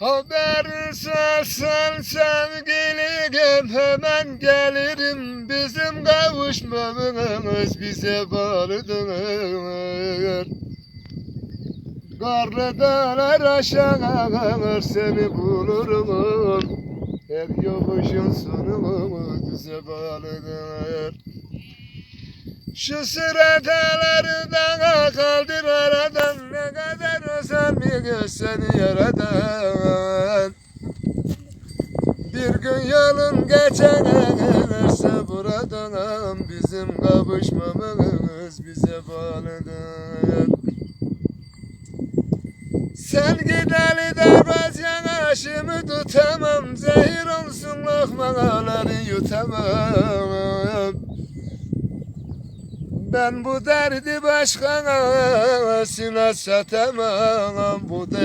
Haber sarsan sevgilim hemen gelirim. Bizim kavuşmamız bize bağlıdır Karlı dağlar aşağı seni bulurum. Her yokuşun sonu bize bağlıdır Şu da özenmiyor seni yaradan. Bir gün yolun geçerse buradan Bizim kavuşmamız bize bağlıdır. Sen gideli de baz yanaşımı tutamam Zehir olsun lokmaları yutamam ben bu derdi başkasına satamam Bu derdi